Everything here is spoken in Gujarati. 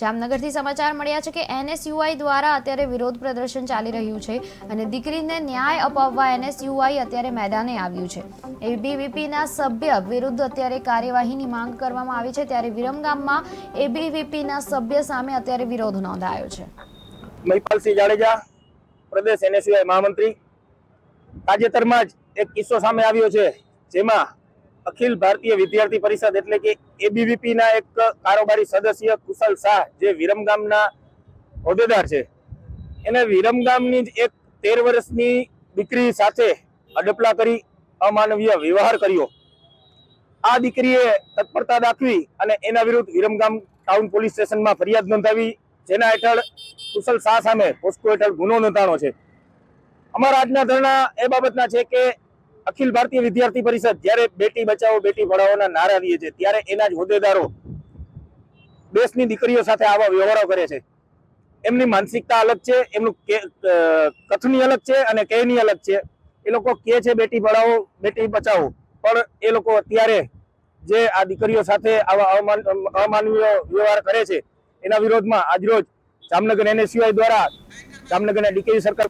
જામનગરથી સમાચાર મળ્યા છે કે એનએસયુઆઈ દ્વારા અત્યારે વિરોધ પ્રદર્શન ચાલી રહ્યું છે અને દીકરીને ન્યાય અપાવવા એનએસયુઆઈ અત્યારે મેદાને આવ્યું છે. એબીવીપીના સભ્ય વિરુદ્ધ અત્યારે કાર્યવાહીની માંગ કરવામાં આવી છે ત્યારે વિરમગામમાં એબીવીપીના સભ્ય સામે અત્યારે વિરોધ નોંધાયો છે. મહિપાલસિંહ જાડેજા, પ્રદેશ એનએસયુઆઈ મહામંત્રી. તાજેતરમાં જ એક કિસ્સો સામે આવ્યો છે જેમાં અખિલ ભારતીય વિદ્યાર્થી પરિષદ એટલે કે એબીવીપી ના એક કારોબારી સદસ્ય કુશલ શાહ, જે વિરમગામના હોદ્દેદાર છે. એને વિરમગામની જ એક તેર વર્ષની દીકરી સાથે અડપલા કરી અમાનવીય વ્યવહાર કર્યો. આ દીકરીએ તત્પરતા દાખવી અને એના વિરુદ્ધ વિરમગામ ટાઉન પોલીસ સ્ટેશનમાં ફરિયાદ નોંધાવી, જેના હેઠળ કુશલ શાહ સામે પોસ્કો હેઠળ ગુનો નોંધાણો છે. અમારા આજના ધરણા એ બાબતના છે કે અખિલ ભારતીય વિદ્યાર્થી પરિષદ જ્યારે બેટી બચાવો, બેટી પઢાઓના નારા દે છે, ત્યારે એના જ હોદ્દેદારો દેશની દીકરીઓ સાથે આવા વ્યવહારો કરે છે. એમની માનસિકતા અલગ છે, એમનું કથની અલગ છે અને કહેની અલગ છે. એ લોકો કે છે બેટી પઢાઓ, બેટી બચાવો. પણ એ લોકો અત્યારે જે આ દીકરીઓ સાથે આવા અમાન અમાનવીય વ્યવહાર કરે છે, એના વિરોધમાં આજરોજ જામનગર એનએસયુઆઈ દ્વારા જામનગરના ડીકેયુ સર્કલ